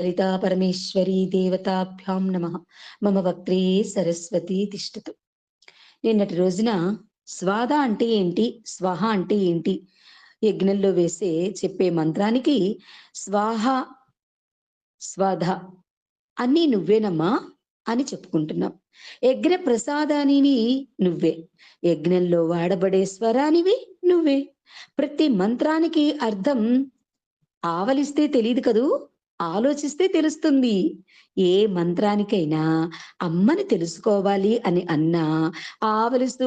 లలితా పరమేశ్వరీ దేవతాభ్యాం నమ. మమ వక్త్రే సరస్వతి తిష్టతు. నిన్నటి రోజున స్వాద అంటే ఏంటి? స్వాహ అంటే ఏంటి? యజ్ఞంలో వేసే చెప్పే మంత్రానికి స్వాహ స్వాధ అన్నీ నువ్వేనమ్మా అని చెప్పుకుంటున్నాం. యజ్ఞ ప్రసాదానివి నువ్వే. యజ్ఞంలో వాడబడే స్వరానివి నువ్వే. ప్రతి మంత్రానికి అర్థం ఆవలిస్తే తెలియదు కదూ? ఆలోచిస్తే తెలుస్తుంది. ఏ మంత్రానికైనా అమ్మని తెలుసుకోవాలి అని అన్నా ఆవలిస్తూ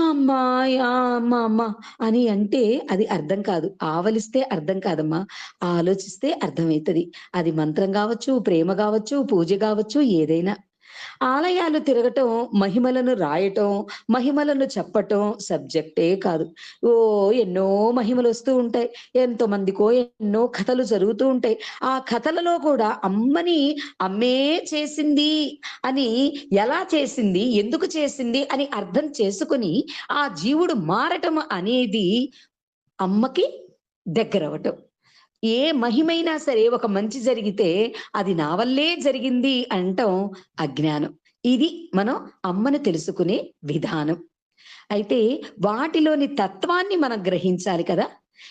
అమ్మా అమ్మ అమ్మ అని అంటే అది అర్థం కాదు. ఆవలిస్తే అర్థం కాదమ్మా. ఆలోచిస్తే అర్థమవుతుంది. అది మంత్రం కావచ్చు ప్రేమ కావచ్చు పూజ కావచ్చు ఏదైనా. ఆలయాలు తిరగటం మహిమలను రాయటం మహిమలను చెప్పటం సబ్జెక్టే కాదు. ఓ ఎన్నో మహిమలు వస్తూ ఉంటాయి. ఎంతో మందికో ఎన్నో కథలు జరుగుతూ ఉంటాయి. ఆ కథలలో కూడా అమ్మని అమ్మే చేసింది అని ఎలా చేసింది ఎందుకు చేసింది అని అర్థం చేసుకుని ఆ జీవుడు మారటం అనేది అమ్మకి దగ్గరవటం ఏ మహిమైనా సరే ఒక మంచి జరిగితే అది నా వల్లే జరిగింది అంటాం అజ్ఞానం. ఇది మనం అమ్మను తెలుసుకునే విధానం. అయితే వాటిలోని తత్వాన్ని మనం గ్రహించాలి కదా?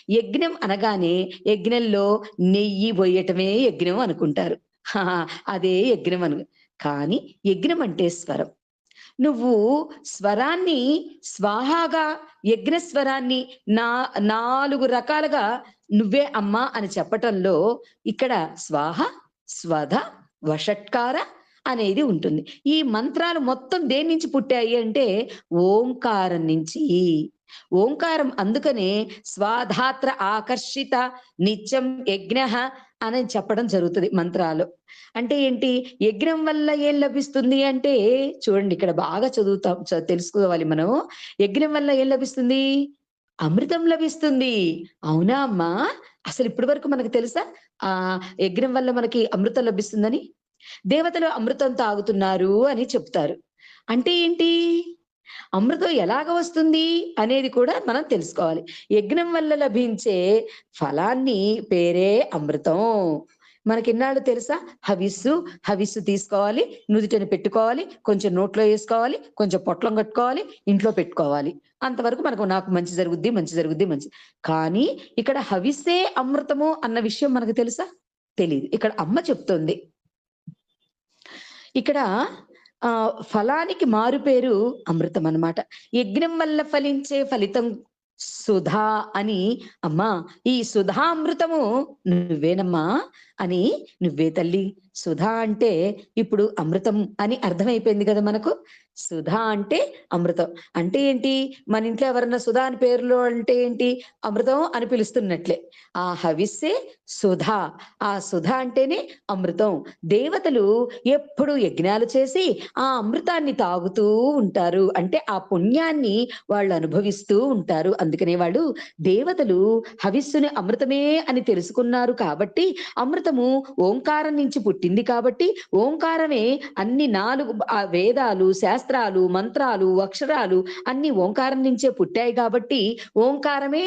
యజ్ఞం అనగానే యజ్ఞంలో నెయ్యి పోయటమే యజ్ఞం అనుకుంటారు. అదే యజ్ఞం అను. కానీ యజ్ఞం అంటే స్వరం. నువ్వు స్వరాన్ని స్వాహాగా యజ్ఞ స్వరాన్ని నా నాలుగు రకాలుగా నువ్వే అమ్మా అని చెప్పటంలో ఇక్కడ స్వాహ స్వధ వషట్కార అనేది ఉంటుంది. ఈ మంత్రాలు మొత్తం దేని నుంచి పుట్టాయి అంటే ఓంకారం నుంచి. ఓంకారం అందుకనే స్వాధాత్ర ఆకర్షిత నిత్యం యజ్ఞ అని చెప్పడం జరుగుతుంది మంత్రాలు. అంటే ఏంటి? యజ్ఞం వల్ల ఏం లభిస్తుంది అంటే చూడండి ఇక్కడ బాగా చదువుతాం తెలుసుకోవాలి మనం. యజ్ఞం వల్ల ఏం లభిస్తుంది? అమృతం లభిస్తుంది. అవునా అమ్మా? అసలు ఇప్పటి వరకు మనకు తెలుసా? ఆ యజ్ఞం వల్ల మనకి అమృతం లభిస్తుందని? దేవతలు అమృతం తాగుతున్నారు అని చెప్తారు. అంటే ఏంటి? అమృతం ఎలాగ వస్తుంది అనేది కూడా మనం తెలుసుకోవాలి. యజ్ఞం వల్ల లభించే ఫలాన్ని పేరే అమృతం. మనకిన్నాళ్ళు తెలుసా? హవిస్సు హవిస్సు తీసుకోవాలి నుదుటిని పెట్టుకోవాలి కొంచెం నోట్లో వేసుకోవాలి కొంచెం పొట్లం కట్టుకోవాలి ఇంట్లో పెట్టుకోవాలి. అంతవరకు మనకు నాకు మంచి జరుగుద్ది మంచి జరుగుద్ది మంచి. కానీ ఇక్కడ హవిస్సే అమృతము అన్న విషయం మనకు తెలుసా? తెలియదు ఇక్కడ అమ్మ చెప్తుంది. ఇక్కడ ఆ ఫలానికి మారు పేరు అమృతం అన్నమాట. యజ్ఞం వల్ల ఫలించే ఫలితం సుధా అని అమ్మా ఈ సుధామృతము నువ్వేనమ్మా అని నువ్వే తల్లి. సుధా అంటే ఇప్పుడు అమృతం అని అర్థమైపోయింది కదా మనకు. సుధా అంటే అమృతం. అంటే ఏంటి? మన ఇంట్లో ఎవరన్నా సుధా అని పేరులో అంటే ఏంటి? అమృతం అని పిలుస్తున్నట్లే. ఆ హవిస్సే సుధా. ఆ సుధా అంటేనే అమృతం. దేవతలు ఎప్పుడు యజ్ఞాలు చేసి ఆ అమృతాన్ని తాగుతూ ఉంటారు. అంటే ఆ పుణ్యాన్ని వాళ్ళు అనుభవిస్తూ ఉంటారు. అందుకనే వాళ్ళు దేవతలు హవిస్సుని అమృతమే అని తెలుసుకున్నారు కాబట్టి అమృతం అమృతము ఓంకారం నుంచి పుట్టింది కాబట్టి ఓంకారమే అన్ని నాలుగు వేదాలు శాస్త్రాలు మంత్రాలు అక్షరాలు అన్ని ఓంకారం నుంచే పుట్టాయి కాబట్టి ఓంకారమే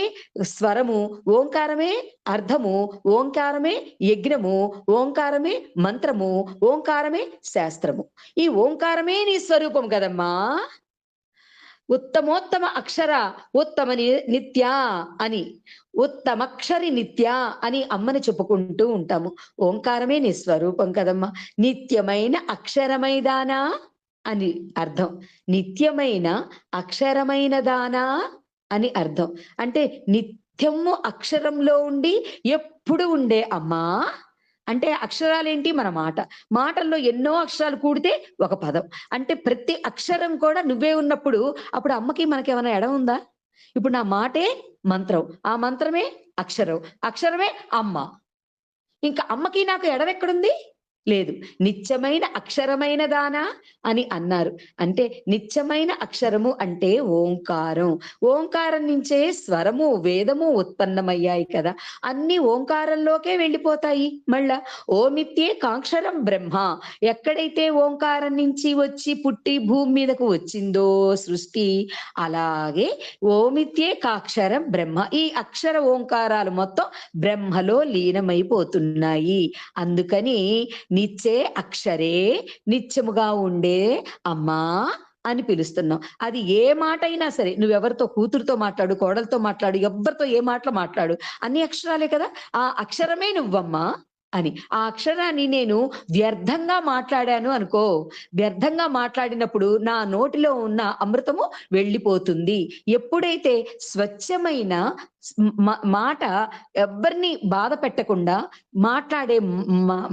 స్వరము ఓంకారమే అర్థము ఓంకారమే యజ్ఞము ఓంకారమే మంత్రము ఓంకారమే శాస్త్రము. ఈ ఓంకారమే నీ స్వరూపం కదమ్మా. ఉత్తమోత్తమ అక్షర ఉత్తమ నిత్య అని ఉత్తమక్షరి నిత్య అని అమ్మని చెప్పుకుంటూ ఉంటాము. ఓంకారమే నీ స్వరూపం కదమ్మా. నిత్యమైన అక్షరమైదానా అని అర్థం. నిత్యమైన అక్షరమైన దానా అని అర్థం. అంటే నిత్యము అక్షరంలో ఉండి ఎప్పుడు ఉండే అమ్మా అంటే అక్షరాలేంటి? మన మాట. మాటల్లో ఎన్నో అక్షరాలు కూడితే ఒక పదం. అంటే ప్రతి అక్షరం కూడా నువ్వే ఉన్నప్పుడు అప్పుడు అమ్మకి మనకి ఏమైనా ఎడ ఉందా? ఇప్పుడు నా మాటే మంత్రం. ఆ మంత్రమే అక్షరం. అక్షరమే అమ్మ. ఇంకా అమ్మకి నాకు ఎడవెక్కడుంది? లేదు. నిత్యమైన అక్షరమైన దానా అని అన్నారు. అంటే నిత్యమైన అక్షరము అంటే ఓంకారం. ఓంకారం నుంచే స్వరము వేదము ఉత్పన్నమయ్యాయి కదా. అన్ని ఓంకారంలోకే వెళ్ళిపోతాయి మళ్ళా. ఓమిత్యే కాక్షరం బ్రహ్మ. ఎక్కడైతే ఓంకారం నుంచి వచ్చి పుట్టి భూమి మీదకు వచ్చిందో సృష్టి అలాగే ఓమిత్యే కాక్షరం బ్రహ్మ. ఈ అక్షర ఓంకారాలు మొత్తం బ్రహ్మలో లీనమైపోతున్నాయి. అందుకని నిచ్చే అక్షరే నిత్యముగా ఉండే అమ్మా అని పిలుస్తున్నాం. అది ఏ మాట అయినా సరే నువ్వెవరితో కూతురుతో మాట్లాడు కోడలతో మాట్లాడు ఎవరితో ఏ మాటలు మాట్లాడు అన్ని అక్షరాలే కదా? ఆ అక్షరమే నువ్వమ్మా. అని. ఆ అక్షరాన్ని నేను వ్యర్థంగా మాట్లాడాను అనుకో వ్యర్థంగా మాట్లాడినప్పుడు నా నోటిలో ఉన్న అమృతము వెళ్ళిపోతుంది. ఎప్పుడైతే స్వచ్ఛమైన మాట ఎవరిని బాధ పెట్టకుండా మాట్లాడే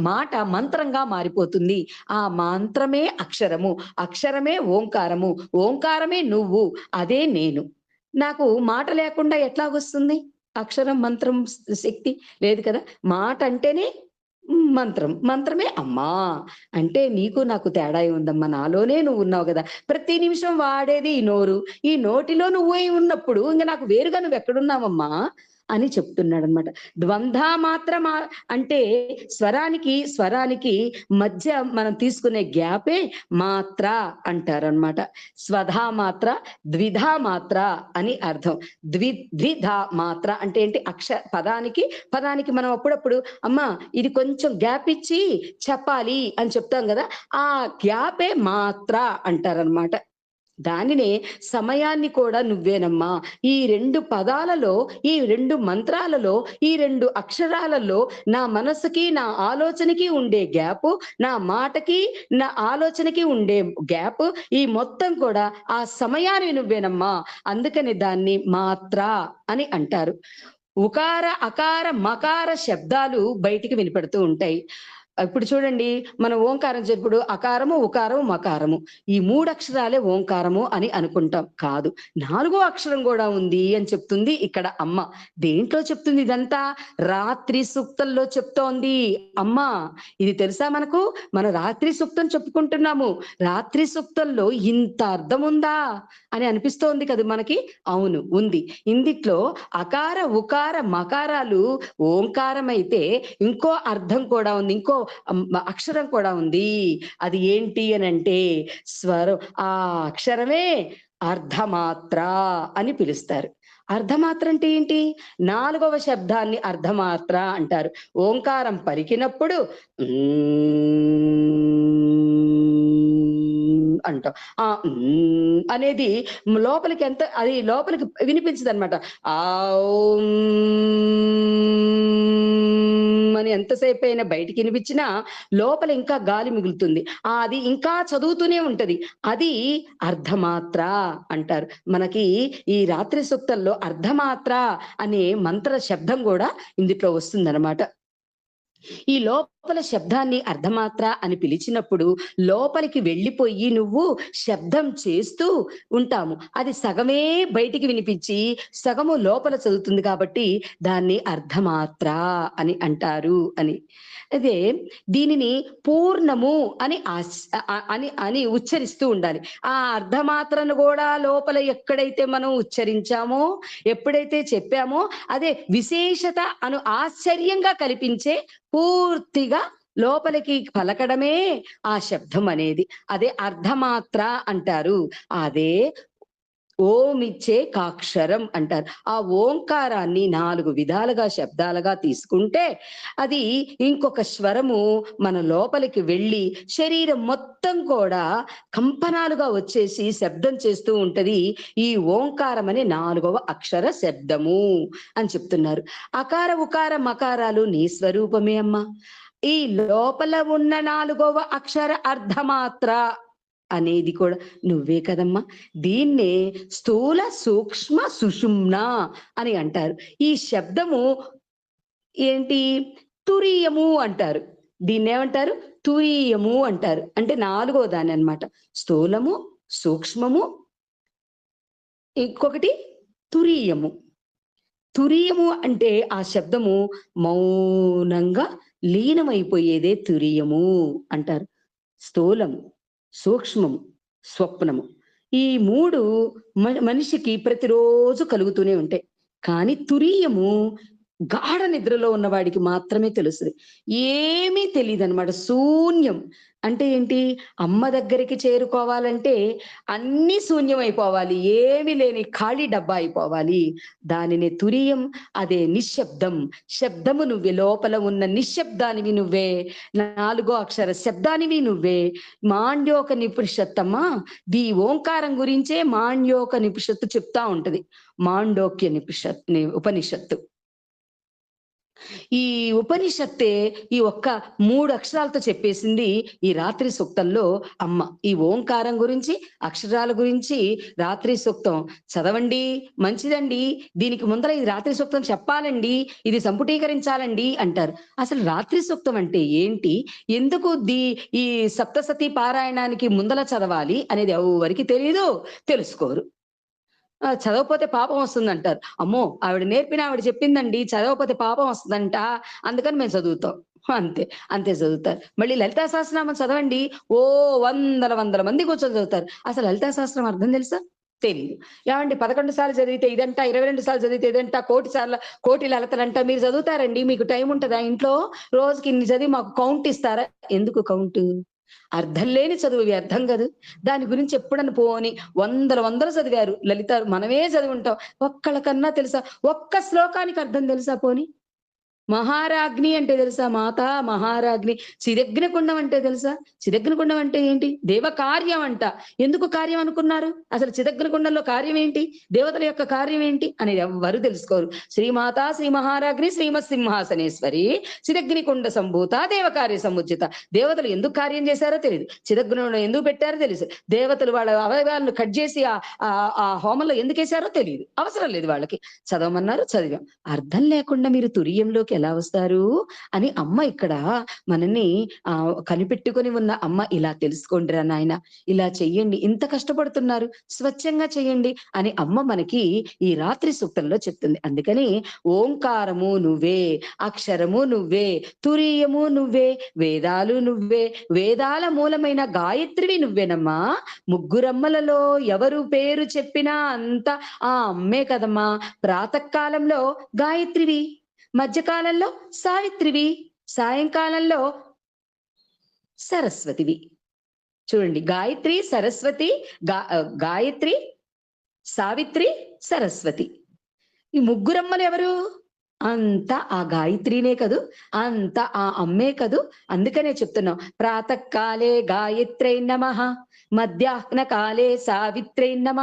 మాట మంత్రంగా మారిపోతుంది. ఆ మంత్రమే అక్షరము అక్షరమే ఓంకారము ఓంకారమే నువ్వు అదే నేను. నాకు మాట లేకుండా ఎట్లా వస్తుంది అక్షరం మంత్రం శక్తి లేదు కదా? మాట అంటేనే మంత్రం. మంత్రమే అమ్మా. అంటే నీకు నాకు తేడా ఉందమ్మా నాలోనే నువ్వు ఉన్నావు కదా. ప్రతి నిమిషం వాడేది ఈ నోరు. ఈ నోటిలో నువ్వు ఉన్నప్పుడు ఇంకా నాకు వేరుగా నువ్వు ఎక్కడున్నావమ్మా? అని చెప్తున్నాడు అనమాట ద్వంద్వ మాత్రం అంటే స్వరానికి స్వరానికి మధ్య మనం తీసుకునే గ్యాపే మాత్ర అంటారనమాట స్వధా మాత్ర ద్విధా మాత్ర అని అర్థం. ద్వి ద్విధ మాత్ర అంటే ఏంటి? అక్ష పదానికి పదానికి మనం అప్పుడప్పుడు అమ్మా ఇది కొంచెం గ్యాప్ ఇచ్చి చెప్పాలి అని చెప్తాం కదా ఆ గ్యాపే మాత్ర అంటారనమాట దానినే సమయాన్ని కూడా నువ్వేనమ్మా. ఈ రెండు పదాలలో ఈ రెండు మంత్రాలలో ఈ రెండు అక్షరాలలో నా మనసుకి నా ఆలోచనకి ఉండే గ్యాప్ నా మాటకి నా ఆలోచనకి ఉండే గ్యాప్ ఈ మొత్తం కూడా ఆ సమయాన్ని నువ్వేనమ్మా. అందుకని దాన్ని మాత్ర అని అంటారు. ఉకార అకార మకార శబ్దాలు బయటికి వినపడుతూ ఉంటాయి. ఇప్పుడు చూడండి మనం ఓంకారం చెప్పుడు అకారము ఉకారము మకారము. ఈ మూడు అక్షరాలే ఓంకారము అని అనుకుంటాం. కాదు నాలుగో అక్షరం కూడా ఉంది అని చెప్తుంది ఇక్కడ అమ్మ. దేంట్లో చెప్తుంది ఇదంతా? రాత్రి సూక్తంలో చెప్తోంది అమ్మ. ఇది తెలుసా మనకు? మన రాత్రి సూక్తం చెప్పుకుంటున్నాము. రాత్రి సూక్తంలో ఇంత అర్థం ఉందా అని అనిపిస్తోంది కదా మనకి? అవును ఉంది. ఇందిట్లో అకార ఉకార మకారాలు ఓంకారం అయితే ఇంకో అర్థం కూడా ఉంది. ఇంకో అక్షరం కూడా ఉంది. అది ఏంటి అని అంటే స్వరం ఆ అక్షరమే అర్ధమాత్ర అని పిలుస్తారు. అర్ధమాత్ర అంటే ఏంటి? నాలుగవ శబ్దాన్ని అర్ధమాత్ర అంటారు. ఓంకారం పలికినప్పుడు "ఉమ్" అంటాం. ఆ "ఉమ్" అనేది లోపలికి ఎంత అది లోపలికి వినిపించదు అనమాట అని ఎంతసేపు అయినా బయటికి వినిపించినా లోపల ఇంకా గాలి మిగులుతుంది. ఆ అది ఇంకా చదువుతూనే ఉంటది. అది అర్ధమాత్ర అంటారు. మనకి ఈ రాత్రి సూక్తంలో అర్ధమాత్ర అనే మంత్ర శబ్దం కూడా ఇందులో వస్తుందన్నమాట. ఈ లోపల శబ్దాన్ని అర్ధమాత్ర అని పిలిచినప్పుడు లోపలికి వెళ్ళిపోయి నువ్వు శబ్దం చేస్తూ ఉంటాము. అది సగమే బయటికి వినిపించి సగము లోపల చదువుతుంది కాబట్టి దాన్ని అర్ధమాత్ర అని అంటారు అని. అదే దీనిని పూర్ణము అని అని అని ఉచ్చరిస్తూ ఉండాలి. ఆ అర్ధమాత్రను కూడా లోపల ఎక్కడైతే మనం ఉచ్చరించామో ఎప్పుడైతే చెప్పామో అదే విశేషత అను ఆశ్చర్యంగా కల్పించే పూర్తిగా లోపలికి పలకడమే ఆ శబ్దం అనేది. అదే అర్ధమాత్ర అంటారు. అదే ఓమిచ్చే కాక్షరం అంటారు. ఆ ఓంకారాన్ని నాలుగు విధాలుగా శబ్దాలుగా తీసుకుంటే అది ఇంకొక స్వరము మన లోపలికి వెళ్ళి శరీరం మొత్తం కూడా కంపనాలుగా వచ్చేసి శబ్దం చేస్తూ ఉంటది. ఈ ఓంకారం అనే నాలుగవ అక్షర శబ్దము అని చెప్తున్నారు. అకార ఉకార మకారాలు నీ స్వరూపమే అమ్మా. ఈ లోపల ఉన్న నాలుగవ అక్షర అర్ధమాత్ర అనేది కూడా నువ్వే కదమ్మా. దీన్నే స్థూల సూక్ష్మ సుషుమ్న అని అంటారు. ఈ శబ్దము ఏంటి? తురీయము అంటారు. దీన్నేమంటారు తురీయము అంటారు. అంటే నాలుగో దాని అన్నమాట. స్థూలము సూక్ష్మము ఇంకొకటి తురీయము. తురీయము అంటే ఆ శబ్దము మౌనంగా లీనమైపోయేదే తురియము అంటారు. స్థూలము. సూక్ష్మము స్వప్నము. ఈ మూడు మ- మనిషికి ప్రతిరోజు కలుగుతూనే ఉంటాయి. కానీ తురియము గాఢ నిద్రలో ఉన్నవాడికి మాత్రమే తెలుస్తుంది. ఏమీ తెలియదు అనమాట శూన్యం. అంటే ఏంటి? అమ్మ దగ్గరికి చేరుకోవాలంటే అన్ని శూన్యం అయిపోవాలి ఏమీ లేని ఖాళీ డబ్బా అయిపోవాలి. దానిని తురియం అదే నిశ్శబ్దం. శబ్దము నువ్వే. లోపల ఉన్న నిశ్శబ్దానివి నువ్వే. నాలుగో అక్షర శబ్దానివి నువ్వే. మాండ్యోక నిపుషత్తమ్మా దీ ఓంకారం గురించే మాండ్యోక నిపుషత్తు చెప్తా ఉంటది. మాండోక్య నిపుషత్ ఉపనిషత్తు. ఈ ఉపనిషత్తే ఈ ఒక్క మూడు అక్షరాలతో చెప్పేసింది ఈ రాత్రి సూక్తంలో అమ్మ. ఈ ఓంకారం గురించి అక్షరాల గురించి రాత్రి సూక్తం. చదవండి మంచిదండి. దీనికి ముందర ఇది రాత్రి సూక్తం చెప్పాలండి ఇది సంపుటీకరించాలండి అంటారు. అసలు రాత్రి సూక్తం అంటే ఏంటి? ఎందుకు దీ ఈ సప్తసతి పారాయణానికి ముందల చదవాలి అనేది ఎవరికి తెలియదు తెలుసుకోరు. చదవకపోతే పాపం వస్తుంది అంటారు అమ్మో ఆవిడ నేర్పిన ఆవిడ చెప్పిందండి చదవకపోతే పాపం వస్తుందంట. అందుకని మేము చదువుతాం. అంతే అంతే చదువుతారు. మళ్ళీ లలితా సహస్రనామం చదవండి. ఓ వందల వందల మంది కూర్చొని చదువుతారు. అసలు లలితా సహస్రం అర్థం తెలుసా? తెలియదు ఏమండి పదకొండు సార్లు చదివితే ఇదంట ఇరవై రెండు సార్లు చదివితే ఇదంట కోటి సార్లు కోటి లలతలంట మీరు చదువుతారండి? మీకు టైం ఉంటుందా ఇంట్లో? రోజుకి ఇన్ని చదివి మాకు కౌంట్ ఇస్తారా? ఎందుకు కౌంట్? అర్థం లేని చదువు వ్యర్థం అర్థం కాదు. దాని గురించి ఎప్పుడని పోని వందల వందలు చదివారు. లలిత మనమే చదివి ఉంటాం. ఒక్కళ్ళకన్నా తెలుసా? ఒక్క శ్లోకానికి అర్థం తెలుసా పోని? మహారాగ్ని అంటే తెలుసా మాత? మహారాజ్ని చిరగ్నకుండం అంటే తెలుసా? చిరగ్నకుండం అంటే ఏంటి? దేవ కార్యం అంట. ఎందుకు కార్యం అనుకున్నారు? అసలు చిరగ్నకుండంలో కార్యం ఏంటి? దేవతల యొక్క కార్యం ఏంటి? అనేది ఎవ్వరు తెలుసుకోరు. శ్రీమాత శ్రీ మహారాజ్ని శ్రీమత్ సింహాసనేశ్వరి చిరగ్నికుండ సంభూత దేవకార్య సముచిత. దేవతలు ఎందుకు కార్యం చేశారో తెలియదు చిరగ్నంలో ఎందుకు పెట్టారో తెలుసు దేవతలు వాళ్ళ అవయవాలను కట్ చేసి ఆ ఆ- ఆ హోమంలో ఎందుకు వేశారో తెలియదు అవసరం లేదు వాళ్ళకి. చదవమన్నారు చదివాం. అర్థం లేకుండా మీరు తురియంలోకి ఎలా వస్తారు? అని అమ్మ ఇక్కడ మనని ఆ కనిపెట్టుకొని ఉన్న అమ్మ ఇలా తెలుసుకోండిరా నాయన ఇలా చెయ్యండి ఇంత కష్టపడుతున్నారు స్వచ్ఛంగా చెయ్యండి అని అమ్మ మనకి ఈ రాత్రి సూక్తంలో చెప్తుంది. అందుకని ఓంకారము నువ్వే అక్షరము నువ్వే తురీయము నువ్వే వేదాలు నువ్వే వేదాల మూలమైన గాయత్రివి నువ్వేనమ్మా. ముగ్గురమ్మలలో ఎవరు పేరు చెప్పినా అంత ఆ అమ్మే కదమ్మా. ప్రాతకాలంలో గాయత్రివి. మధ్యకాలంలో సావిత్రివి సాయంకాలంలో సరస్వతివి. చూడండి గాయత్రి సరస్వతి గా గాయత్రి సావిత్రి సరస్వతి. ఈ ముగ్గురమ్మలు ఎవరు? అంత ఆ గాయత్రినే కదూ అంత ఆ అమ్మే కదూ. అందుకనే చెప్తున్నాం ప్రాతకాలే గాయత్రై నమ. మధ్యాహ్న కాలే సావిత్రై నమ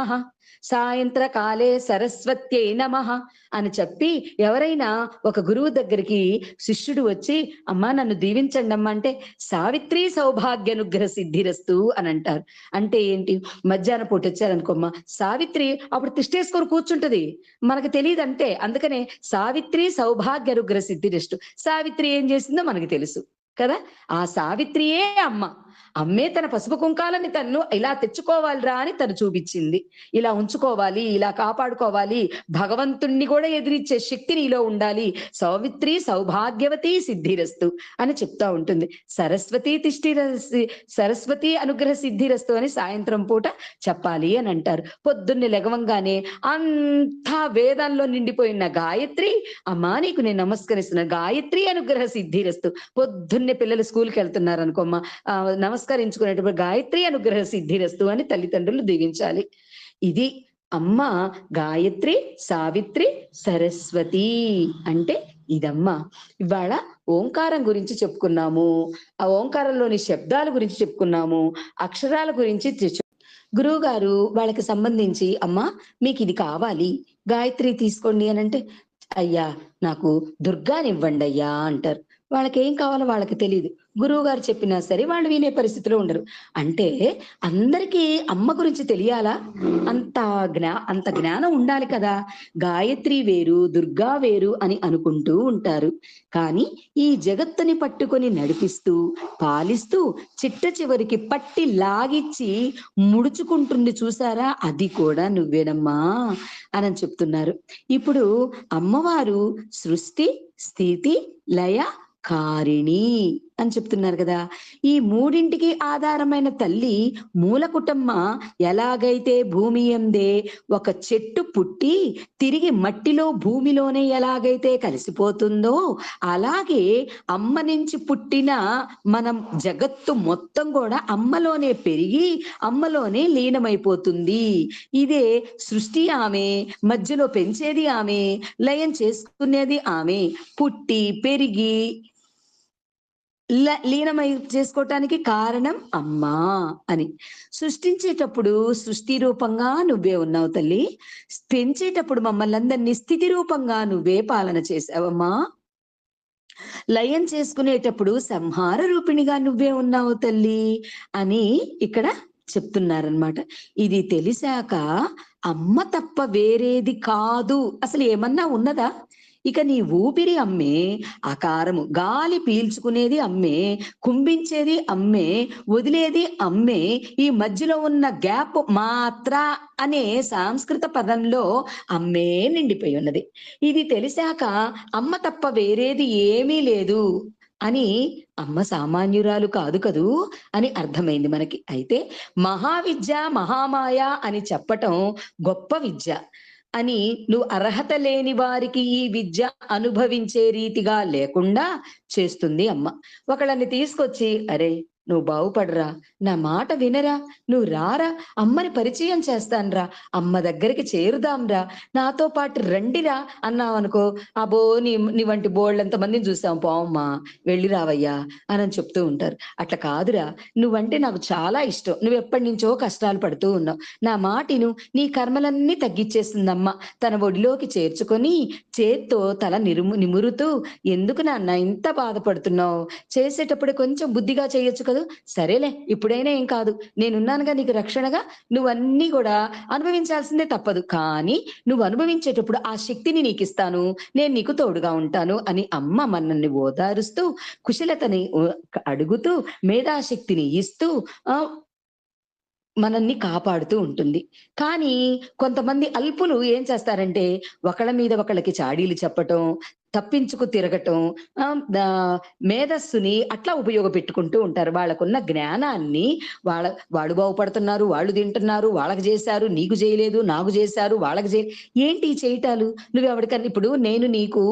సాయంత్రకాలే సరస్వత్యై నమ అని చెప్పి ఎవరైనా ఒక గురువు దగ్గరికి శిష్యుడు వచ్చి అమ్మా నన్ను దీవించండి అమ్మ అంటే సావిత్రి సౌభాగ్యనుగ్రహ సిద్ధిరస్తు అని అంటారు. అంటే ఏంటి? మధ్యాహ్నం పూట వచ్చారనుకోమ్మా సావిత్రి అప్పుడు తిష్టేసుకొని కూర్చుంటది. మనకు తెలియదు అంటే అందుకనే సావిత్రి సౌభాగ్యనుగ్రహ సిద్ధిరస్తు. సావిత్రి ఏం చేసిందో మనకి తెలుసు కదా? ఆ సావిత్రియే అమ్మ. అమ్మే తన పసుపు కుంకాలని తన్ను ఇలా తెచ్చుకోవాలిరా అని తను చూపించింది. ఇలా ఉంచుకోవాలి ఇలా కాపాడుకోవాలి భగవంతుణ్ణి కూడా ఎదిరించే శక్తి నీలో ఉండాలి. సౌమిత్రి సౌభాగ్యవతి సిద్ధిరస్తు అని చెప్తా ఉంటుంది. సరస్వతి తిష్టి సరస్వతి అనుగ్రహ సిద్ధిరస్తు అని సాయంత్రం పూట చెప్పాలి అని అంటారు. పొద్దున్నే లెగవంగానే అంతా వేదంలో నిండిపోయిన గాయత్రి అమ్మా నీకు నేను నమస్కరిస్తున్న గాయత్రి అనుగ్రహ సిద్ధిరస్తు. పొద్దున్నే పిల్లలు స్కూల్కి వెళ్తున్నారు అనుకోమ్మా ఆ, నమస్కరించుకునేటప్పుడు గాయత్రి అనుగ్రహ సిద్ధిరస్తు అని తల్లిదండ్రులు దీవించాలి. ఇది అమ్మ గాయత్రి సావిత్రి సరస్వతి అంటే ఇదమ్మ. ఇవాళ ఓంకారం గురించి చెప్పుకున్నాము. ఆ ఓంకారంలోని శబ్దాల గురించి చెప్పుకున్నాము. అక్షరాల గురించి గురువు గారు వాళ్ళకి సంబంధించి అమ్మా మీకు ఇది కావాలి. గాయత్రి తీసుకోండి అని అంటే అయ్యా నాకు దుర్గానివ్వండి అయ్యా అంటారు. వాళ్ళకి ఏం కావాలో వాళ్ళకి తెలియదు గురువు గారు చెప్పినా సరే వాళ్ళు వినే పరిస్థితిలో ఉండరు. అంటే అందరికీ అమ్మ గురించి తెలియాలా? అంత జ్ఞా అంత జ్ఞానం ఉండాలి కదా? గాయత్రి వేరు దుర్గా వేరు అని అనుకుంటూ ఉంటారు. కానీ ఈ జగత్తుని పట్టుకొని నడిపిస్తూ పాలిస్తూ చిట్ట చివరికి పట్టి లాగిచ్చి ముడుచుకుంటుంది చూసారా? అది కూడా నువ్వేనమ్మా అని చెప్తున్నారు. ఇప్పుడు అమ్మవారు సృష్టి స్థితి లయ కారిణి. అని చెప్తున్నారు కదా. ఈ మూడింటికి ఆధారమైన తల్లి మూల కుటుంబ ఎలాగైతే భూమి ఎందే ఒక చెట్టు పుట్టి తిరిగి మట్టిలో భూమిలోనే ఎలాగైతే కలిసిపోతుందో అలాగే అమ్మ నుంచి పుట్టిన మనం జగత్తు మొత్తం కూడా అమ్మలోనే పెరిగి అమ్మలోనే లీనమైపోతుంది. ఇదే సృష్టి ఆమె మధ్యలో పెంచేది ఆమె లయం చేసుకునేది ఆమె పుట్టి పెరిగి లీనమై చేసుకోవటానికి కారణం అమ్మా అని. సృష్టించేటప్పుడు సృష్టి రూపంగా నువ్వే ఉన్నావు తల్లి. పెంచేటప్పుడు మమ్మల్ని అందరినీ స్థితి రూపంగా నువ్వే పాలన చేసావమ్మా లయం చేసుకునేటప్పుడు సంహార రూపిణిగా నువ్వే ఉన్నావు తల్లి అని ఇక్కడ చెప్తున్నారనమాట ఇది తెలిసాక అమ్మ తప్ప వేరేది కాదు. అసలు ఏమన్నా ఉన్నదా? ఇక నీ ఊపిరి అమ్మే ఆకారము గాలి పీల్చుకునేది అమ్మే కుంభించేది అమ్మే వదిలేది అమ్మే ఈ మధ్యలో ఉన్న గ్యాప్ మాత్ర అనే సాంస్కృత పదంలో అమ్మే నిండిపోయి ఉన్నది. ఇది తెలిసాక అమ్మ తప్ప వేరేది ఏమీ లేదు అని అమ్మ సామాన్యురాలు కాదు కదూ అని అర్థమైంది మనకి. అయితే మహావిద్య మహామాయ అని చెప్పటం గొప్ప విద్య. అని నువ్వు అర్హత లేని వారికి ఈ విద్య అనుభవించే రీతిగా లేకుండా చేస్తుంది అమ్మ. ఒకళ్ళని తీసుకొచ్చి అరే నువ్వు బాగుపడరా నా మాట వినరా నువ్వు రారా అమ్మని పరిచయం చేస్తానురా అమ్మ దగ్గరికి చేరుదాంరా నాతో పాటు రండిరా అన్నావు అనుకో అబో నీ నీ వంటి బోళ్ళంత మందిని చూసాం పోవమ్మా వెళ్ళి రావయ్యా అని అని చెప్తూ ఉంటారు. అట్లా కాదురా నువ్వంటే నాకు చాలా ఇష్టం నువ్వు ఎప్పటి నుంచో కష్టాలు పడుతూ ఉన్నావు. నా మాటిను నీ కర్మలన్నీ తగ్గిచ్చేస్తుందమ్మ తన ఒడిలోకి చేర్చుకొని చేత్తో తల నిరుము నిమురుతూ ఎందుకు నాన్న ఇంత బాధపడుతున్నావు చేసేటప్పుడు కొంచెం బుద్ధిగా చేయొచ్చు కదా సరేలే ఇప్పుడైనా ఏం కాదు. నేనున్నానుగా నీకు రక్షణగా నువ్వన్నీ కూడా అనుభవించాల్సిందే తప్పదు. కానీ నువ్వు అనుభవించేటప్పుడు ఆ శక్తిని నీకు ఇస్తాను నేను నీకు తోడుగా ఉంటాను అని అమ్మ మనల్ని ఓదారుస్తూ కుశలతని అడుగుతూ మేధాశక్తిని ఇస్తూ మనల్ని కాపాడుతూ ఉంటుంది. కానీ కొంతమంది అల్పులు ఏం చేస్తారంటే ఒకళ్ళ మీద ఒకళ్ళకి చాడీలు చెప్పటం తప్పించుకు తిరగటం మేధస్సుని అట్లా ఉపయోగపెట్టుకుంటూ ఉంటారు. వాళ్ళకున్న జ్ఞానాన్ని వాళ్ళ వాళ్ళు బాగుపడుతున్నారు వాళ్ళు తింటున్నారు వాళ్ళకి చేశారు నీకు చేయలేదు నాకు చేశారు వాళ్ళకి చేయ ఏంటి చేయటాలు? నువ్వు ఎవరికన్నా ఇప్పుడు నేను నీకు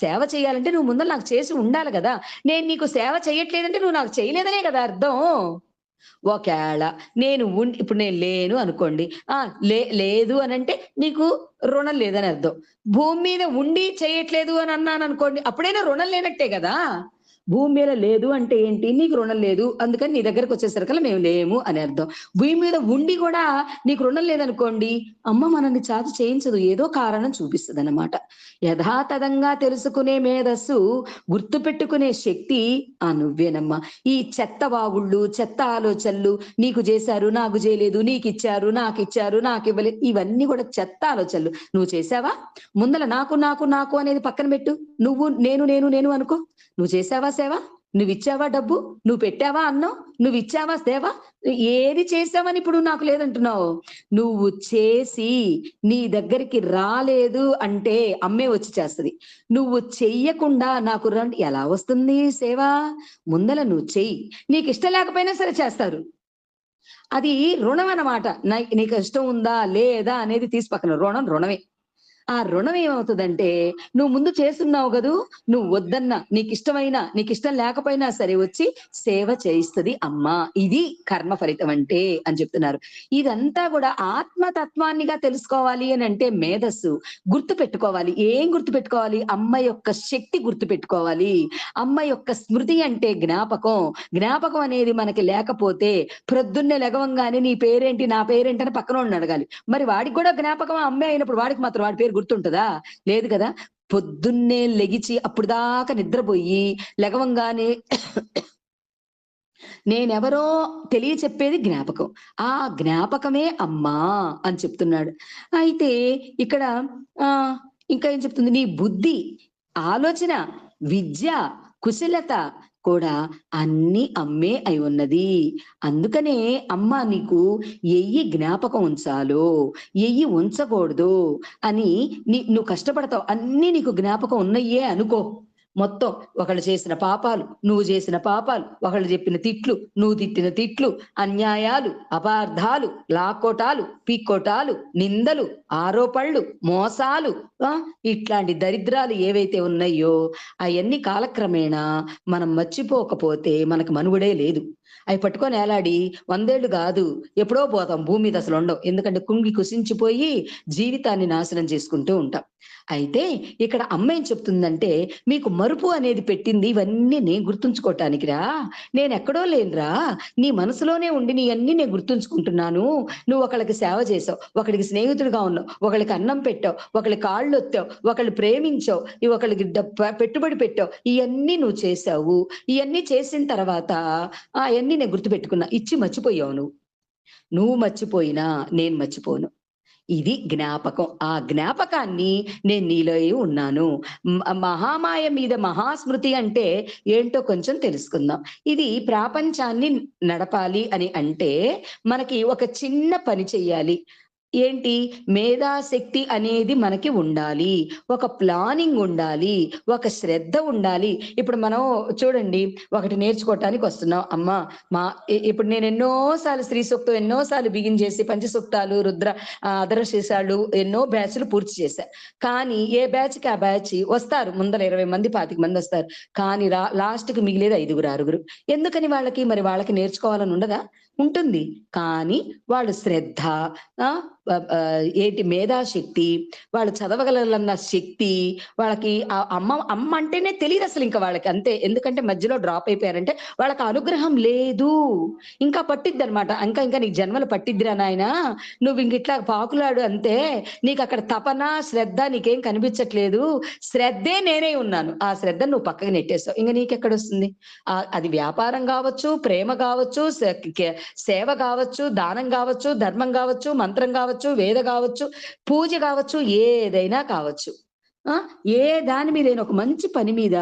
సేవ చేయాలంటే నువ్వు ముందర నాకు చేసి ఉండాలి కదా. నేను నీకు సేవ చేయట్లేదంటే నువ్వు నాకు చేయలేదనే కదా అర్థం? ఒకవేళ నేను ఉండి ఇప్పుడు నేను లేను అనుకోండి ఆ లే లేదు అని అంటే నీకు రుణం లేదని అర్థం. భూమి మీద ఉండి చేయట్లేదు అని అన్నాను అనుకోండి అప్పుడైనా రుణం లేనట్టే కదా. భూమి మీద లేదు అంటే ఏంటి? నీకు రుణం లేదు. అందుకని నీ దగ్గరకు వచ్చేసరికల్లా మేము లేము అని అర్థం. భూమి మీద ఉండి కూడా నీకు రుణం లేదనుకోండి అమ్మ మనల్ని చాతు చేయించదు. ఏదో కారణం చూపిస్తుంది అనమాట యథాతథంగా తెలుసుకునే మేధస్సు గుర్తు పెట్టుకునే శక్తి ఆ నువ్వేనమ్మా. ఈ చెత్త వాగుళ్ళు చెత్త ఆలోచనలు నీకు చేశారు నాకు చేయలేదు నీకు ఇచ్చారు నాకు ఇచ్చారు నాకు ఇవ్వలేదు ఇవన్నీ కూడా చెత్త ఆలోచనలు. నువ్వు చేసావా ముందల నాకు నాకు నాకు అనేది పక్కన పెట్టు. నువ్వు నేను నేను నేను అనుకో. నువ్వు చేసావా సేవ? నువ్వు ఇచ్చావా డబ్బు? నువ్వు పెట్టావా అన్నం? నువ్వు ఇచ్చావా సేవ? ఏది చేసావని ఇప్పుడు నాకు లేదంటున్నావు. నువ్వు చేసి నీ దగ్గరికి రాలేదు అంటే అమ్మే వచ్చి చేస్తది. నువ్వు చెయ్యకుండా నాకు రండి. ఎలా వస్తుంది సేవ? ముందల నువ్వు చెయ్యి. నీకు ఇష్టం లేకపోయినా సరే చేస్తారు. అది రుణం అన్నమాట. నీకు ఇష్టం ఉందా లేదా అనేది తీసి పక్కన. రుణం రుణమే. ఆ రుణం ఏమవుతుందంటే నువ్వు ముందు చేస్తున్నావు కదూ నువ్వు వద్దన్నా నీకు ఇష్టమైన నీకు ఇష్టం లేకపోయినా సరే వచ్చి సేవ చేయిస్తుంది అమ్మా. ఇది కర్మ ఫలితం అంటే అని చెప్తున్నారు. ఇదంతా కూడా ఆత్మతత్వాన్నిగా తెలుసుకోవాలి అని అంటే మేధస్సు. గుర్తు పెట్టుకోవాలి. ఏం గుర్తు పెట్టుకోవాలి? అమ్మ యొక్క శక్తి గుర్తు పెట్టుకోవాలి. అమ్మ యొక్క స్మృతి అంటే జ్ఞాపకం. జ్ఞాపకం అనేది మనకి లేకపోతే ప్రొద్దున్నే లెగవంగానే నీ పేరేంటి నా పేరేంటి అని పక్కన వాడిని అడగాలి. మరి వాడికి కూడా జ్ఞాపకం అమ్మే అయినప్పుడు వాడికి మాత్రం వాడి పేరు గుర్తుంటుందా? లేదు కదా? పొద్దున్నే లెగిచి అప్పుడు దాకా నిద్రపోయి లెగవంగానే నేనెవరో తెలియచెప్పేది జ్ఞాపకం. ఆ జ్ఞాపకమే అమ్మా అని చెప్తున్నాడు. అయితే ఇక్కడ ఆ ఇంకా ఏం చెప్తుంది? నీ బుద్ధి ఆలోచన విద్య కుశలత కూడా అన్ని అమ్మే అయి ఉన్నది. అందుకనే అమ్మ నీకు ఎయ్యి జ్ఞాపకం ఉంచాలో ఎయ్యి ఉంచకూడదు అని నీ నువ్వు కష్టపడతావు అన్ని నీకు జ్ఞాపకం ఉన్నయ్యే అనుకో. మొత్తం ఒకళ్ళు చేసిన పాపాలు నువ్వు చేసిన పాపాలు ఒకళ్ళు చెప్పిన తిట్లు నువ్వు తిట్టిన తిట్లు అన్యాయాలు అపార్థాలు లాకోటాలు పీక్కోటాలు నిందలు ఆరోపణలు మోసాలు ఇట్లాంటి దరిద్రాలు ఏవైతే ఉన్నాయో అవన్నీ కాలక్రమేణా మనం మర్చిపోకపోతే మనకు మనుగడే లేదు. అవి పట్టుకొని ఏలాడి వందేళ్ళు కాదు ఎప్పుడో పోతాం భూమి మీద అసలు ఉండవు. ఎందుకంటే కుంగి కుసించిపోయి జీవితాన్ని నాశనం చేసుకుంటూ ఉంటాం. అయితే ఇక్కడ అమ్మ ఏం చెప్తుందంటే మీకు మరుపు అనేది పెట్టింది ఇవన్నీ నేను గుర్తుంచుకోవటానికి రా నేను ఎక్కడో లేనురా. నీ మనసులోనే ఉండి నీ అన్ని నేను గుర్తుంచుకుంటున్నాను. నువ్వు ఒకళ్ళకి సేవ చేసావు ఒకడికి స్నేహితుడిగా ఉన్నావు ఒకళ్ళకి అన్నం పెట్టావు ఒకళ్ళ కాళ్ళు ఒత్తావు ఒకళ్ళు ప్రేమించావు ఇవి ఒకళ్ళకి పెట్టుబడి పెట్టావు ఇవన్నీ నువ్వు చేసావు ఇవన్నీ చేసిన తర్వాత ఆ అవన్నీ నేను గుర్తుపెట్టుకున్నా. ఇచ్చి మర్చిపోయావు నువ్వు. నువ్వు మర్చిపోయినా నేను మర్చిపోను. ఇది జ్ఞాపకం. ఆ జ్ఞాపకాన్ని నేను నీలో ఉన్నాను? మహామాయ మీద మహాస్మృతి అంటే ఏంటో కొంచెం తెలుసుకుందాం. ఇది ప్రాపంచాన్ని నడపాలి అని అంటే మనకి ఒక చిన్న పని చెయ్యాలి. ఏంటి? మేధాశక్తి అనేది మనకి ఉండాలి. ఒక ప్లానింగ్ ఉండాలి. ఒక శ్రద్ధ ఉండాలి. ఇప్పుడు మనం చూడండి ఒకటి నేర్చుకోవటానికి వస్తున్నాం. అమ్మ మా ఇప్పుడు నేను ఎన్నోసార్లు స్త్రీ సూక్తం ఎన్నోసార్లు బిగిన్ చేసి పంచసూక్తాలు రుద్ర ఆ, అదర శీసాలు ఎన్నో బ్యాచ్లు పూర్తి చేశా. కానీ ఏ బ్యాచ్కి ఆ బ్యాచ్ వస్తారు? ముందర ఇరవై మంది పాతిక మంది వస్తారు. కానీ రా లాస్ట్కి మిగిలేదు ఐదుగురు ఆరుగురు. ఎందుకని వాళ్ళకి? మరి వాళ్ళకి నేర్చుకోవాలని ఉండదా? ఉంటుంది. కానీ వాళ్ళు శ్రద్ధ ఆ, ఏంటి మేధాశక్తి వాళ్ళు చదవగలన్న శక్తి వాళ్ళకి ఆ అమ్మ అమ్మ అంటేనే తెలియదు అసలు ఇంకా వాళ్ళకి అంతే. ఎందుకంటే మధ్యలో డ్రాప్ అయిపోయారంటే వాళ్ళకి అనుగ్రహం లేదు. ఇంకా పట్టిద్ది అనమాట ఇంకా ఇంకా నీకు జన్మలు పట్టిద్దిరా నాయన? నువ్వు ఇంక ఇట్లా పాకులాడు అంతే. నీకు అక్కడ తపన శ్రద్ధ నీకేం కనిపించట్లేదు. శ్రద్ధే నేనే ఉన్నాను. ఆ శ్రద్ధ నువ్వు పక్కకి నెట్టేస్తావు ఇంకా నీకెక్కడ వస్తుంది ఆ అది వ్యాపారం కావచ్చు ప్రేమ కావచ్చు సే- కే- సేవ కావచ్చు దానం కావచ్చు ధర్మం కావచ్చు మంత్రం కావచ్చు వేద కావచ్చు పూజ కావచ్చు ఏదైనా కావచ్చు. ఆ? ఏ దాని మీద ఒక మంచి పని మీద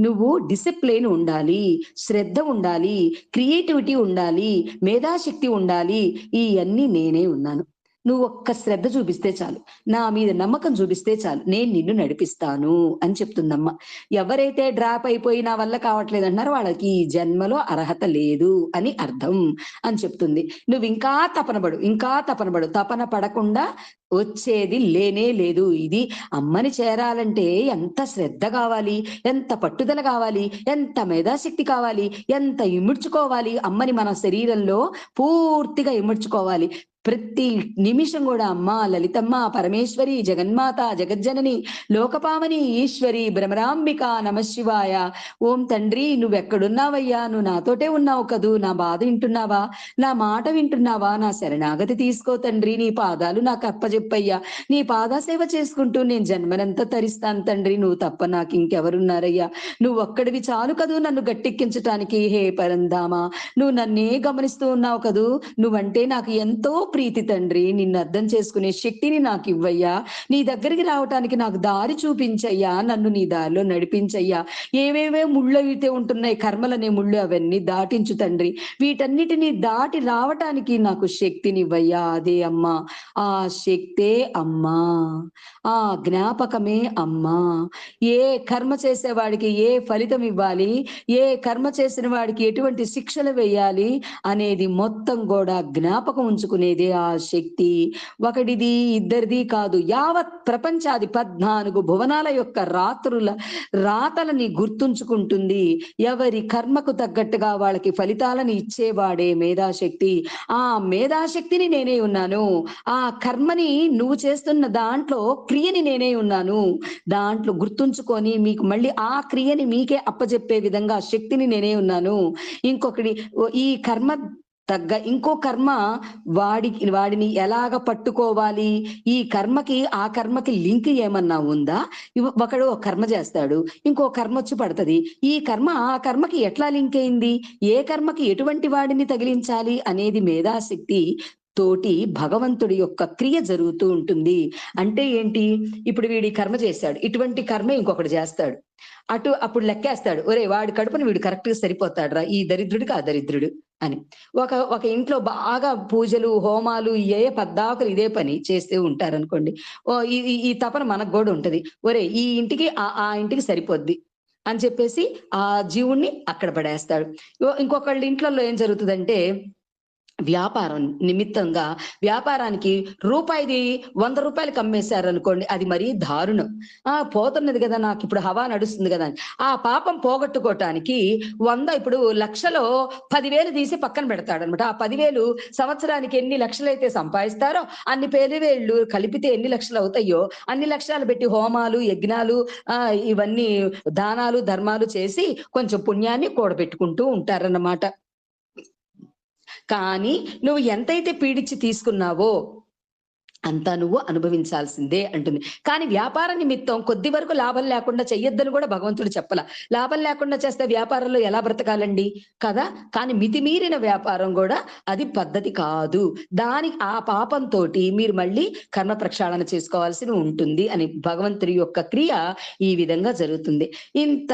నువ్వు డిసిప్లిన్ ఉండాలి శ్రద్ధ ఉండాలి క్రియేటివిటీ ఉండాలి మేధాశక్తి ఉండాలి ఇవన్నీ నేనే ఉన్నాను. నువ్వు ఒక్క శ్రద్ధ చూపిస్తే చాలు. నా మీద నమ్మకం చూపిస్తే చాలు. నేను నిన్ను నడిపిస్తాను అని చెప్తుందమ్మ. ఎవరైతే డ్రాప్ అయిపోయి నా వల్ల కావట్లేదు అంటున్నారో వాళ్ళకి ఈ జన్మలో అర్హత లేదు అని అర్థం అని చెప్తుంది. నువ్వు ఇంకా తపనబడు ఇంకా తపనబడు తపన పడకుండా వచ్చేది లేనే లేదు ఇది. అమ్మని చేరాలంటే ఎంత శ్రద్ధ కావాలి? ఎంత పట్టుదల కావాలి? ఎంత మేధాశక్తి కావాలి? ఎంత ఇముడ్చుకోవాలి? అమ్మని మన శరీరంలో పూర్తిగా ఇముడ్చుకోవాలి. ప్రతి నిమిషం కూడా అమ్మ లలితమ్మ పరమేశ్వరి జగన్మాత జగజ్జనని లోకపావని ఈశ్వరి భ్రమరాంబిక నమశివాయ ఓం తండ్రి నువ్వెక్కడున్నావయ్యా? నువ్వు నాతోటే ఉన్నావు కదూ? నా బాధ వింటున్నావా? నా మాట వింటున్నావా? నా శరణాగతి తీసుకో తండ్రి. నీ పాదాలు నాకు అప్పచెప్పయ్యా నీ పాద సేవ చేసుకుంటూ నేను జన్మనంతా తరిస్తాను తండ్రి. నువ్వు తప్ప నాకు ఇంకెవరున్నారయ్యా నువ్వు ఒక్కడివి చాలు కదూ నన్ను గట్టెక్కించటానికి? హే పరందామా నువ్వు నన్నే గమనిస్తూ ఉన్నావు కదూ? నువ్వంటే నాకు ఎంతో ప్రీతి తండ్రి నిన్ను అర్థం చేసుకునే శక్తిని నాకు ఇవ్వయ్యా. నీ దగ్గరికి రావటానికి నాకు దారి చూపించయ్యా. నన్ను నీ దారిలో నడిపించయ్యా. ఏవేవే ముళ్ళు అయితే ఉంటున్నాయి కర్మలనే ముళ్ళు అవన్నీ దాటించు తండ్రి. వీటన్నిటిని దాటి రావటానికి నాకు శక్తినివ్వయ్యా. అదే అమ్మా. ఆ శక్తే అమ్మా. ఆ జ్ఞాపకమే అమ్మా. ఏ కర్మ చేసేవాడికి ఏ ఫలితం ఇవ్వాలి? ఏ కర్మ చేసిన వాడికి ఎటువంటి శిక్షలు వేయాలి? అనేది మొత్తం కూడా జ్ఞాపకం ఉంచుకునేది ఆ శక్తి. ఒకటిది ఇద్దరిది కాదు. యావత్ ప్రపంచాది పద్నాలుగు భువనాల యొక్క రాత్రుల రాతలని గుర్తుంచుకుంటుంది. ఎవరి కర్మకు తగ్గట్టుగా వాళ్ళకి ఫలితాలను ఇచ్చేవాడే మేధాశక్తి. ఆ మేధాశక్తిని నేనే ఉన్నాను. ఆ కర్మని నువ్వు చేస్తున్న దాంట్లో క్రియని నేనే ఉన్నాను. దాంట్లో గుర్తుంచుకొని మీకు మళ్ళీ ఆ క్రియని మీకే అప్పచెప్పే విధంగా శక్తిని నేనే ఉన్నాను. ఇంకొకటి ఈ కర్మ తగ్గ ఇంకో కర్మ వాడికి వాడిని ఎలాగ పట్టుకోవాలి? ఈ కర్మకి ఆ కర్మకి లింక్ ఏమన్నా ఉందా? ఒకడు ఒక కర్మ చేస్తాడు ఇంకో కర్మ వచ్చి పడుతుంది. ఈ కర్మ ఆ కర్మకి ఎట్లా లింక్ అయింది? ఏ కర్మకి ఎటువంటి వాడిని తగిలించాలి? అనేది మేధాశక్తి తోటి భగవంతుడి యొక్క క్రియ జరుగుతూ ఉంటుంది. అంటే ఏంటి? ఇప్పుడు వీడి కర్మ చేశాడు ఇటువంటి కర్మ ఇంకొకటి చేస్తాడు. అటు అప్పుడు లెక్కేస్తాడు ఒరే వాడి కడుపున వీడు కరెక్ట్గా సరిపోతాడు రా ఈ దరిద్రుడికి ఆ దరిద్రుడు. అని. ఒక ఒక ఇంట్లో బాగా పూజలు హోమాలు ఏ పద్దాకులు ఇదే పని చేస్తూ ఉంటారనుకోండి. ఓ ఈ ఈ- తపన మనకు కూడా ఉంటది. ఒరే ఈ ఇంటికి ఆ ఆ ఇంటికి సరిపోద్ది అని చెప్పేసి ఆ జీవుణ్ణి అక్కడ పడేస్తాడు. ఇంకొకళ్ళ ఇంట్లో ఏం జరుగుతుందంటే వ్యాపారం నిమిత్తంగా వ్యాపారానికి రూపాయిది వంద రూపాయలకి అమ్మేశారు అనుకోండి అది మరీ దారుణం. ఆ పోతున్నది కదా నాకు ఇప్పుడు హవా నడుస్తుంది కదా అని. ఆ పాపం పోగొట్టుకోవటానికి వంద ఇప్పుడు లక్షలో పదివేలు తీసి పక్కన పెడతాడు అనమాట ఆ పదివేలు సంవత్సరానికి ఎన్ని లక్షలైతే సంపాదిస్తారో అన్ని పేదవేళ్ళు కలిపితే ఎన్ని లక్షలు అవుతాయో అన్ని లక్షలు పెట్టి హోమాలు యజ్ఞాలు ఆ ఇవన్నీ దానాలు ధర్మాలు చేసి కొంచెం పుణ్యాన్ని కూడబెట్టుకుంటూ ఉంటారన్నమాట. కానీ నువ్వు ఎంతైతే పీడించి తీసుకున్నావో అంతా నువ్వు అనుభవించాల్సిందే అంటుంది. కానీ వ్యాపార నిమిత్తం కొద్ది వరకు లాభం లేకుండా చెయ్యొద్దని కూడా భగవంతుడు చెప్పల. లాభం లేకుండా చేస్తే వ్యాపారంలో ఎలా బ్రతకాలండి? కదా? కానీ మితిమీరిన వ్యాపారం కూడా అది పద్ధతి కాదు. దాని ఆ పాపంతో మీరు మళ్ళీ కర్మ ప్రక్షాళన చేసుకోవాల్సి ఉంటుంది అని భగవంతుడి యొక్క క్రియ ఈ విధంగా జరుగుతుంది. ఇంత